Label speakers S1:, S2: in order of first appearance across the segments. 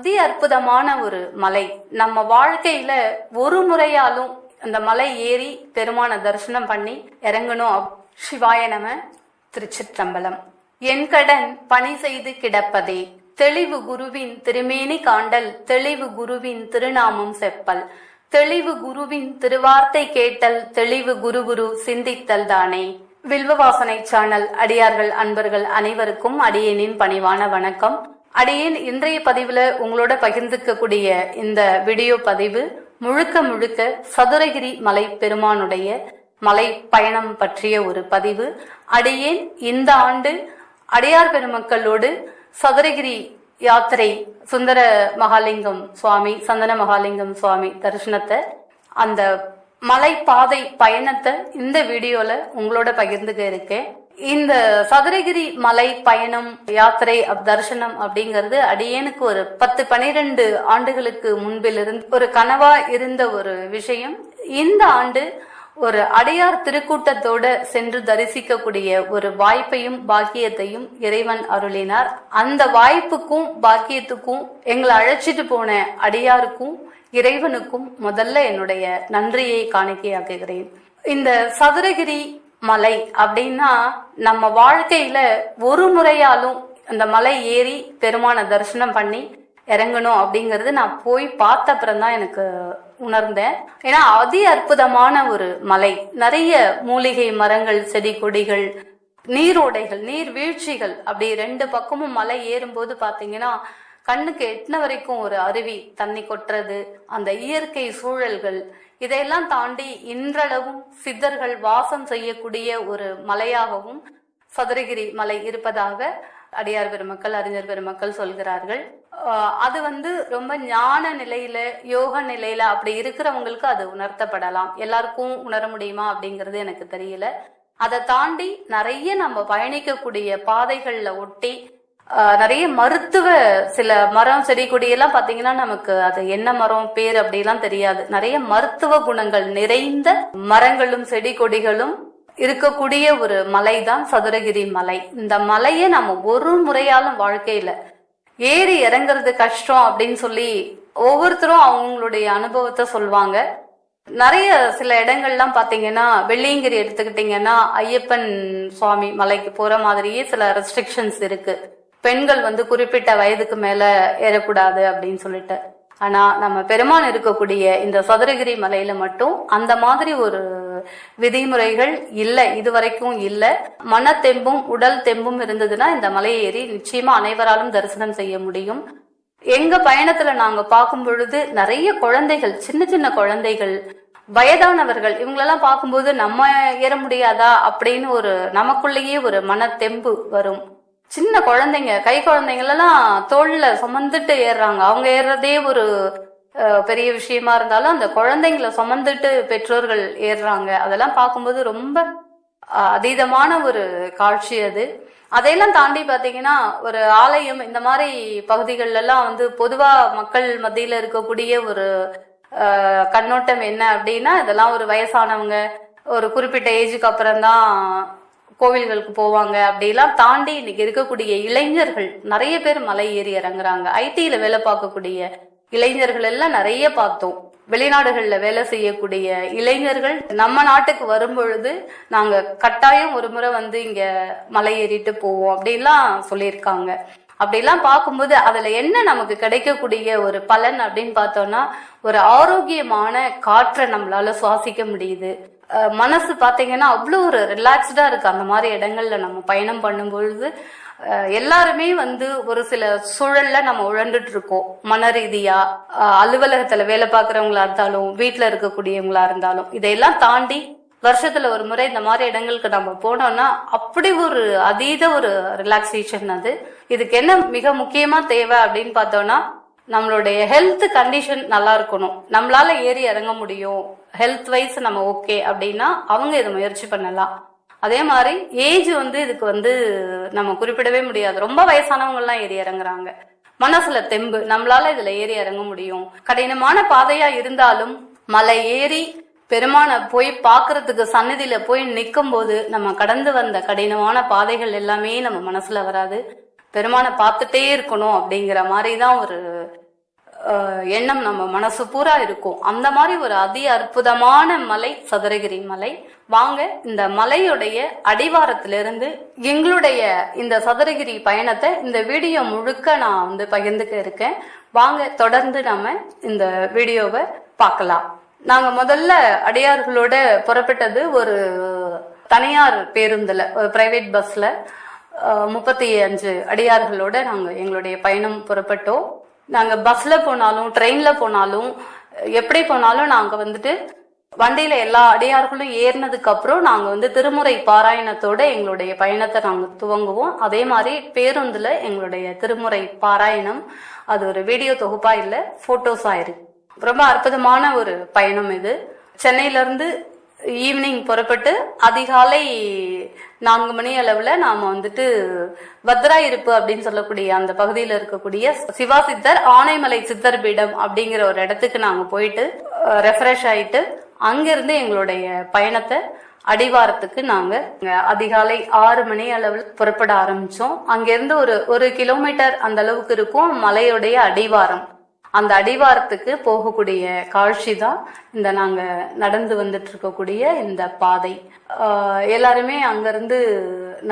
S1: அதி அற்புதமான ஒரு மலை. நம்ம வாழ்க்கையில ஒரு முறையாலும் அந்த மலை ஏறி பெருமான தரிசனம் பண்ணி இறங்கணும் அப்- சிவாய நம திருச்சிற்றம்பலம். என் கடன் பணி செய்து கிடப்பதே. தெளிவு குருவின் திருமேனி காண்டல் தெளிவு குருவின் திருநாமம் செப்பல். தெளிவு குருவின் திருவார்த்தை கேட்டல் தெளிவு குரு குரு சிந்தித்தல் தானே. வில்வவாசனை சேனல் அடியார்கள் அன்பர்கள் அனைவருக்கும் அடியேனின் பணிவான வணக்கம். அடியேன் இன்றைய பதிவில் உங்களோட பகிர்ந்துக்கக்கூடிய இந்த வீடியோ பதிவு முழுக்க முழுக்க சதுரகிரி மலை பெருமானுடைய மலை பயணம் பற்றிய ஒரு பதிவு. அடியேன் இந்த ஆண்டு அடையார் பெருமக்களோடு சதுரகிரி யாத்திரை சுந்தர மகாலிங்கம் சுவாமி சந்தன மகாலிங்கம் சுவாமி தரிசனத்தை அந்த மலை பாதை பயணத்தை இந்த வீடியோவில் உங்களோட பகிர்ந்துக்க இருக்கேன். இந்த சதுரகிரி மலை பயணம் யாத்திரை அப் தரிசனம் அப்படிங்கிறது அடியேனுக்கு ஒரு பத்து பனிரெண்டு ஆண்டுகளுக்கு முன்பிலிருந்து ஒரு கனவா இருந்த ஒரு விஷயம். இந்த ஆண்டு ஒரு அடையார் திருக்கூட்டத்தோட சென்று தரிசிக்கக்கூடிய ஒரு வாய்ப்பையும் பாக்கியத்தையும் இறைவன் அருளினார். அந்த வாய்ப்புக்கும் பாக்கியத்துக்கும் எங்களை அழைச்சிட்டு போன அடியாருக்கும் இறைவனுக்கும் முதல்ல என்னுடைய நன்றியை காணிக்கையாக்குகிறேன். இந்த சதுரகிரி மலை அப்படின்னா நம்ம வாழ்க்கையில ஒரு முறையாலும் அந்த மலை ஏறி பெருமான தரிசனம் பண்ணி இறங்கணும் அப்படிங்கறது நான் போய் பார்த்த அப்புறம் தான் எனக்கு உணர்ந்தேன். ஏன்னா அதி அற்புதமான ஒரு மலை. நிறைய மூலிகை மரங்கள் செடி கொடிகள் நீரோடைகள் நீர் வீழ்ச்சிகள் அப்படி ரெண்டு பக்கமும் மலை ஏறும்போது பாத்தீங்கன்னா கண்ணுக்கு எட்டின வரைக்கும் ஒரு அருவி தண்ணி கொட்டுறது அந்த இயற்கை சூழல்கள் இதையெல்லாம் தாண்டி இன்றளவும் சித்தர்கள் வாசம் செய்யக்கூடிய ஒரு மலையாகவும் சதுரகிரி மலை இருப்பதாக அடியார் பெருமக்கள் அறிஞர் பெருமக்கள் சொல்கிறார்கள். அது வந்து ரொம்ப ஞான நிலையில யோக நிலையில அப்படி இருக்கிறவங்களுக்கு அது உணர்த்தப்படலாம். எல்லாருக்கும் உணர முடியுமா அப்படிங்கிறது எனக்கு தெரியல. அதை தாண்டி நிறைய நம்ம பயணிக்கக்கூடிய பாதைகள்ல ஒட்டி நிறைய மருத்துவ சில மரம் செடி கொடியெல்லாம் பாத்தீங்கன்னா நமக்கு அது என்ன மரம் பேர் அப்படிலாம் தெரியாது. நிறைய மருத்துவ குணங்கள் நிறைந்த மரங்களும் செடி கொடிகளும் இருக்கக்கூடிய ஒரு மலை தான் சதுரகிரி மலை. இந்த மலையை நம்ம ஒரு முறையாலும் வாழ்க்கையில ஏறி இறங்குறது கஷ்டம் அப்படின்னு சொல்லி ஒவ்வொருத்தரும் அவங்களுடைய அனுபவத்தை சொல்லுவாங்க நிறைய சில இடங்கள்லாம் பாத்தீங்கன்னா வெள்ளியங்கிரி எடுத்துக்கிட்டீங்கன்னா ஐயப்பன் சுவாமி மலைக்கு போற மாதிரியே சில ரெஸ்ட்ரிக்ஷன்ஸ் இருக்கு. பெண்கள் வந்து குறிப்பிட்ட வயதுக்கு மேல ஏறக்கூடாது அப்படின்னு சொல்லிட்டு. ஆனா நம்ம பெருமான் இருக்கக்கூடிய இந்த சதுரகிரி மலையில மட்டும் அந்த மாதிரி ஒரு விதிமுறைகள் இல்லை இதுவரைக்கும் இல்லை. மனத்தெம்பும் உடல் தெம்பும் இருந்ததுன்னா இந்த மலையை ஏறி நிச்சயமா அனைவராலும் தரிசனம் செய்ய முடியும். எங்க பயணத்துல நாங்க பார்க்கும் பொழுது நிறைய குழந்தைகள் சின்ன சின்ன குழந்தைகள் வயதானவர்கள் இவங்களெல்லாம் பார்க்கும்போது நம்ம ஏற முடியாதா அப்படின்னு ஒரு நமக்குள்ளேயே ஒரு மனத்தெம்பு வரும். சின்ன குழந்தைங்க கை குழந்தைங்களெல்லாம் தோளில் சுமந்துட்டு ஏறுறாங்க. அவங்க ஏறுறதே ஒரு பெரிய விஷயமா இருந்தாலும் அந்த குழந்தைங்களை சுமந்துட்டு பெற்றோர்கள் ஏறுறாங்க. அதெல்லாம் பார்க்கும்போது ரொம்ப அதீதமான ஒரு காட்சி அது. அதையெல்லாம் தாண்டி பார்த்தீங்கன்னா ஒரு ஆலயம் இந்த மாதிரி பகுதிகளெல்லாம் வந்து பொதுவாக மக்கள் மத்தியில் இருக்கக்கூடிய ஒரு கண்ணோட்டம் என்ன அப்படின்னா இதெல்லாம் ஒரு வயசானவங்க ஒரு குறிப்பிட்ட ஏஜுக்கு அப்புறம் தான் கோவில்களுக்கு போவாங்க. அப்படிலாம் தாண்டி இன்னைக்கு இருக்கக்கூடிய இளைஞர்கள் நிறைய பேர் மலை ஏறி இறங்குறாங்க. ஐடியில் வேலை பார்க்கக்கூடிய இளைஞர்கள் எல்லாம் நிறைய பார்த்தோம். வெளிநாடுகள்ல வேலை செய்யக்கூடிய இளைஞர்கள் நம்ம நாட்டுக்கு வரும்பொழுது நாங்கள் நாங்க கட்டாயம் ஒரு முறை வந்து இங்க மலை ஏறிட்டு போவோம் அப்படின்லாம் சொல்லியிருக்காங்க. அப்படிலாம் பார்க்கும்போது அதுல என்ன நமக்கு கிடைக்கக்கூடிய ஒரு பலன் அப்படின்னு பார்த்தோம்னா ஒரு ஆரோக்கியமான காற்றை நம்மளால சுவாசிக்க முடியுது. மனசு பார்த்தீங்கன்னா அவ்வளோ ஒரு ரிலாக்ஸ்டாக இருக்குது அந்த மாதிரி இடங்கள்ல நம்ம பயணம் பண்ணும்பொழுது எல்லாருமே வந்து ஒரு சில சூழல்ல நம்ம உழண்டுட்டு இருக்கோம். மன ரீதியா அலுவலகத்துல வேலை பார்க்குறவங்களா இருந்தாலும் வீட்டில் இருக்கக்கூடியவங்களா இருந்தாலும் இதையெல்லாம் தாண்டி வருஷத்துல ஒரு முறை இந்த மாதிரி இடங்களுக்கு நம்ம போனோம்னா அப்படி ஒரு அதீத ஒரு ரிலாக்ஸேஷன் அது. இதுக்கு என்ன மிக முக்கியமா தேவை அப்படின்னு பார்த்தோம்னா நம்மளுடைய ஹெல்த் கண்டிஷன் நல்லா இருக்கணும். நம்மளால ஏறி இறங்க முடியும். ஹெல்த் வைஸ் நம்ம ஓகே அப்படின்னா அவங்க இதை முயற்சி பண்ணலாம். அதே மாதிரி ஏஜ் வந்து இதுக்கு வந்து நம்ம குறிப்பிடவே முடியாது. ரொம்ப வயசானவங்கலாம் ஏறி இறங்குறாங்க. மனசுல தெம்பு. நம்மளால இதுல ஏறி இறங்க முடியும். கடினமான பாதையா இருந்தாலும் மலை ஏறி பெருமான போய் பாக்குறதுக்கு சன்னதியில போய் நிற்கும் போது நம்ம கடந்து வந்த கடினமான பாதைகள் எல்லாமே நம்ம மனசுல வராது. பெருமானை பார்த்துட்டே இருக்கணும் அப்படிங்கிற மாதிரி தான் ஒரு எண்ணம் நம்ம மனசு பூரா இருக்கும். அந்த மாதிரி ஒரு அதி அற்புதமான மலை சதுரகிரி மலை. வாங்க இந்த மலையுடைய அடிவாரத்திலிருந்து எங்களுடைய இந்த சதுரகிரி பயணத்தை இந்த வீடியோ முழுக்க நான் வந்து பகிர்ந்துக்க இருக்கேன். வாங்க தொடர்ந்து நம்ம இந்த வீடியோவை பார்க்கலாம். நாங்க முதல்ல அடியார்களோட புறப்பட்டது ஒரு தனியார் பேருந்துல ஒரு பிரைவேட் பஸ்ல முப்பத்தி அஞ்சு அடியார்களோட நாங்கள் எங்களுடைய பயணம் புறப்பட்டோம். நாங்கள் பஸ்ஸில் போனாலும் ட்ரெயினில் போனாலும் எப்படி போனாலும் நாங்கள் வந்துட்டு வண்டியில எல்லா அடியார்களும் ஏறினதுக்கு அப்புறம் நாங்க வந்து திருமுறை பாராயணத்தோட எங்களுடைய பயணத்தை நாங்க துவங்குவோம். அதே மாதிரி பேருந்துல எங்களுடைய திருமுறை பாராயணம். அது ஒரு வீடியோ தொகுப்பா இல்ல போட்டோஸா இருக்கு. ரொம்ப அற்புதமான ஒரு பயணம் இது. சென்னையில இருந்து ஈவினிங் புறப்பட்டு அதிகாலை நான்கு மணி அளவுல நாம வந்துட்டு பத்ரா இருப்பு அப்படின்னு சொல்லக்கூடிய அந்த பகுதியில் இருக்கக்கூடிய சிவா சித்தர் ஆனைமலை சித்தர் பீடம் அப்படிங்கிற ஒரு இடத்துக்கு நாங்க போயிட்டு ரெஃப்ரெஷ் ஆயிட்டு அங்கிருந்து எங்களுடைய பயணத்தை அடிவாரத்துக்கு நாங்க அதிகாலை ஆறு மணி அளவில் புறப்பட ஆரம்பிச்சோம். அங்கிருந்து ஒரு ஒரு கிலோமீட்டர் அந்த அளவுக்கு இருக்கும் மலையுடைய அடிவாரம். அந்த அடிவாரத்துக்கு போகக்கூடிய காட்சி தான் இந்த நாங்க நடந்து வந்துட்டு இருக்கக்கூடிய இந்த பாதை. எல்லாருமே அங்கிருந்து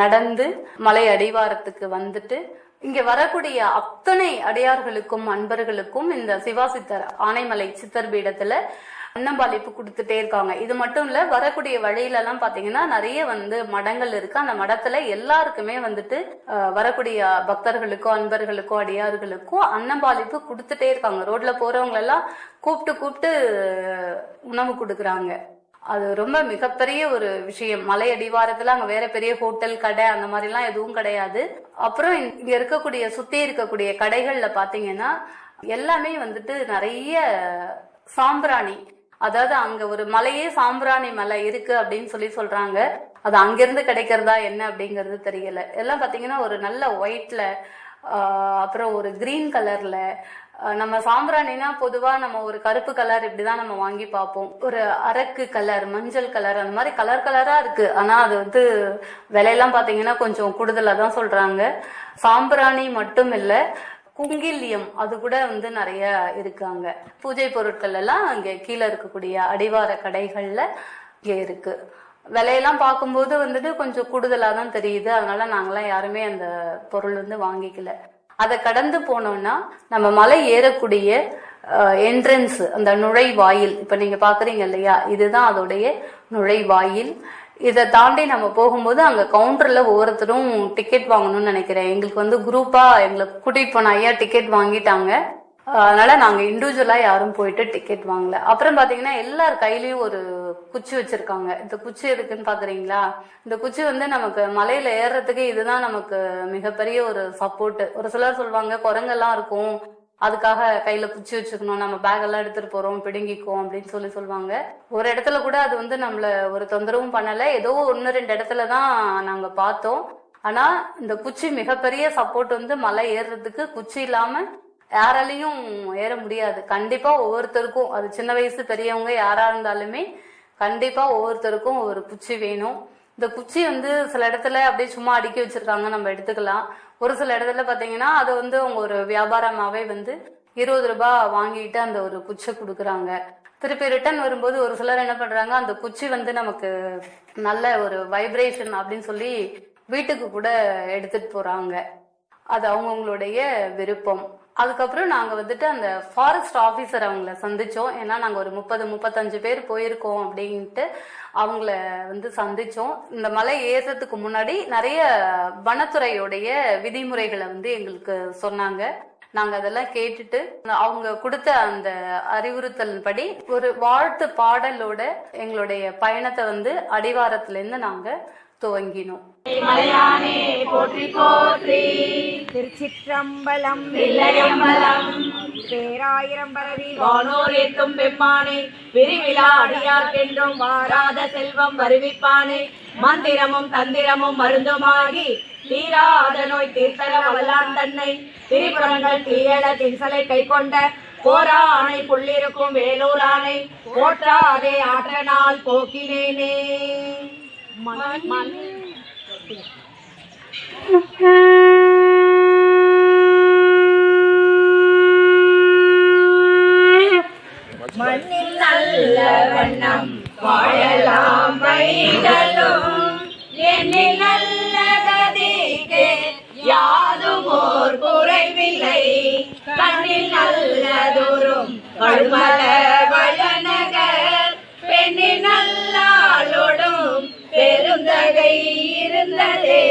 S1: நடந்து மலை அடிவாரத்துக்கு வந்துட்டு இங்க வரக்கூடிய அத்தனை அடியார்களுக்கும் அன்பர்களுக்கும் இந்த சிவா சித்தர் ஆனைமலை சித்தர் பீடத்துல அன்னம்பாளிப்பு கொடுத்துட்டே இருக்காங்க. இது மட்டும் இல்ல வரக்கூடிய வழியில எல்லாம் பாத்தீங்கன்னா நிறைய வந்து மடங்கள் இருக்கு. அந்த மடத்துல எல்லாருக்குமே வந்துட்டு வரக்கூடிய பக்தர்களுக்கோ அன்பர்களுக்கோ அடியார்களுக்கோ அன்னம்பாளிப்பு கொடுத்துட்டே இருக்காங்க. ரோட்ல போறவங்களெல்லாம் கூப்பிட்டு கூப்பிட்டு உணவு கொடுக்குறாங்க. அது ரொம்ப மிகப்பெரிய ஒரு விஷயம். மலை அடிவாரத்துல அங்க வேற பெரிய ஹோட்டல் கடை அந்த மாதிரி எல்லாம் எதுவும் கிடையாது. அப்புறம் இங்க இருக்கக்கூடிய சுத்தி இருக்கக்கூடிய கடைகள்ல பாத்தீங்கன்னா எல்லாமே வந்துட்டு நிறைய சாம்பிராணி அதாவது அங்க ஒரு மலையே சாம்பிராணி மலை இருக்கு அப்படின்னு சொல்லி சொல்றாங்க. அது அங்கிருந்து கிடைக்கிறதா என்ன அப்படிங்கறது தெரியல. எல்லாம் பாத்தீங்கன்னா ஒரு நல்ல ஒயிட்ல அப்புறம் ஒரு கிரீன் கலர்ல நம்ம சாம்பிராணினா பொதுவா நம்ம ஒரு கருப்பு கலர் இப்படிதான் நம்ம வாங்கி பார்ப்போம். ஒரு அரக்கு கலர் மஞ்சள் கலர் அந்த மாதிரி கலர் கலரா இருக்கு. ஆனா அது வந்து விலையெல்லாம் பாத்தீங்கன்னா கொஞ்சம் கூடுதலா தான் சொல்றாங்க. சாம்பிராணி மட்டும் இல்லை குங்கிலியம் அது கூட வந்து நிறைய இருக்காங்க. பூஜை பொருட்கள் எல்லாம் அங்கே கீழே இருக்கக்கூடிய அடிவார கடைகள்ல இங்கே இருக்கு. விலையெல்லாம் பார்க்கும்போது வந்துட்டு கொஞ்சம் கூடுதலாக தான் தெரியுது. அதனால நாங்களாம் யாருமே அந்த பொருள் வந்து வாங்கிக்கல. அதை கடந்து போனோம்னா நம்ம மலை ஏறக்கூடிய என்ட்ரன்ஸ் அந்த நுழைவாயில் இப்போ நீங்கள் பார்க்குறீங்க இல்லையா? இதுதான் அதோடைய நுழைவாயில். இதை தாண்டி நம்ம போகும்போது அங்க கவுண்டர்ல ஒவ்வொருத்தரும் டிக்கெட் வாங்கணும்னு நினைக்கிறேன். எங்களுக்கு வந்து குரூப்பா எங்களை கூட்டிட்டு போன ஐயா டிக்கெட் வாங்கிட்டாங்க. அதனால நாங்க இண்டிவிஜுவலா யாரும் போயிட்டு டிக்கெட் வாங்கல. அப்புறம் பாத்தீங்கன்னா எல்லார் கையிலயும் ஒரு குச்சி வச்சிருக்காங்க. இந்த குச்சி எதுக்குன்னு பாக்குறீங்களா? இந்த குச்சி வந்து நமக்கு மலையில ஏறுறதுக்கு இதுதான் நமக்கு மிகப்பெரிய ஒரு சப்போர்ட் ஒரு சிலர் சொல்லுவாங்க குரங்கெல்லாம் இருக்கும். அதுக்காக கையில குச்சி வச்சுக்கணும். நம்ம பேக் எல்லாம் எடுத்துட்டு போறோம் பிடுங்கிக்குவோம் அப்படின்னு சொல்லி சொல்லுவாங்க. ஒரு இடத்துல கூட அது வந்து நம்மள ஒரு தொந்தரவும் பண்ணல. ஏதோ ஒன்னு ரெண்டு இடத்துல தான் நாங்க பார்த்தோம். ஆனா இந்த குச்சி மிகப்பெரிய சப்போர்ட் வந்து மலை ஏறுறதுக்கு குச்சி இல்லாம யாராலையும் ஏற முடியாது. கண்டிப்பா ஒவ்வொருத்தருக்கும் அது சின்ன வயசு பெரியவங்க யாரா இருந்தாலுமே கண்டிப்பா ஒவ்வொருத்தருக்கும் ஒரு குச்சி வேணும். இந்த குச்சி வந்து சில இடத்துல அப்படியே சும்மா அடுக்கி வச்சிருக்காங்க நம்ம எடுத்துக்கலாம். ஒரு சில இடத்துல பாத்தீங்கன்னா அது வந்து அவங்க ஒரு வியாபாரமாவே வந்து இருபது ரூபாய் வாங்கிட்டு அந்த ஒரு குச்சை கொடுக்குறாங்க. திருப்பி ரிட்டர்ன் வரும்போது ஒரு சிலர் என்ன பண்றாங்க அந்த குச்சி வந்து நமக்கு நல்ல ஒரு வைப்ரேஷன் அப்படின்னு சொல்லி வீட்டுக்கு கூட எடுத்துட்டு போறாங்க. அது அவங்கவுங்களுடைய விருப்பம். அதுக்கப்புறம் நாங்கள் வந்துட்டு அந்த ஃபாரஸ்ட் ஆஃபீஸர் அவங்கள சந்தித்தோம் ஏன்னா நாங்கள் ஒரு முப்பது முப்பத்தஞ்சு பேர் போயிருக்கோம் அப்படின்ட்டு அவங்கள வந்து சந்தித்தோம் இந்த மலை ஏறுறதுக்கு முன்னாடி நிறைய வனத்துறையுடைய விதிமுறைகளை வந்து எங்களுக்கு சொன்னாங்க. நாங்கள் அதெல்லாம் கேட்டுட்டு அவங்க கொடுத்த அந்த அறிவுறுத்தல் படி ஒரு வாழ்த்து பாடலோட எங்களுடைய பயணத்தை வந்து அடிவாரத்துலேருந்து நாங்கள் துவங்கினோம்.
S2: மலையானே போற்றி போற்றி.
S3: திருச்சிற்றம்பலம்
S2: தில்லையம்பலம்.
S3: பேராயிரம் பரவி
S2: வானோர் ஏத்தும் பெம்மானே விரிவிழா அடியார்க்கென்றும் வாராத செல்வம் வருவிப்பானே. மந்திரமும் தந்திரமும் மருந்துமாகி தீராத நோய் தீர்த்தர வல்லான் தன்னை. திரிபுரங்கள் தீயட தின்சலை கை கொண்ட போரா ஆணை புள்ளிருக்கும் வேலூர் ஆணை போற்றாதே ஆற்றனால் போக்கினேனே. மணி மண்ணில் நல்ல வண்ணம் வாழலாம் வைகளும் எண்ணில் நல்ல கதிக்கு யாதும் ஓர் குறைவில்லை. கண்ணில் நல்லதொரும் கண்மலர் இருந்ததே.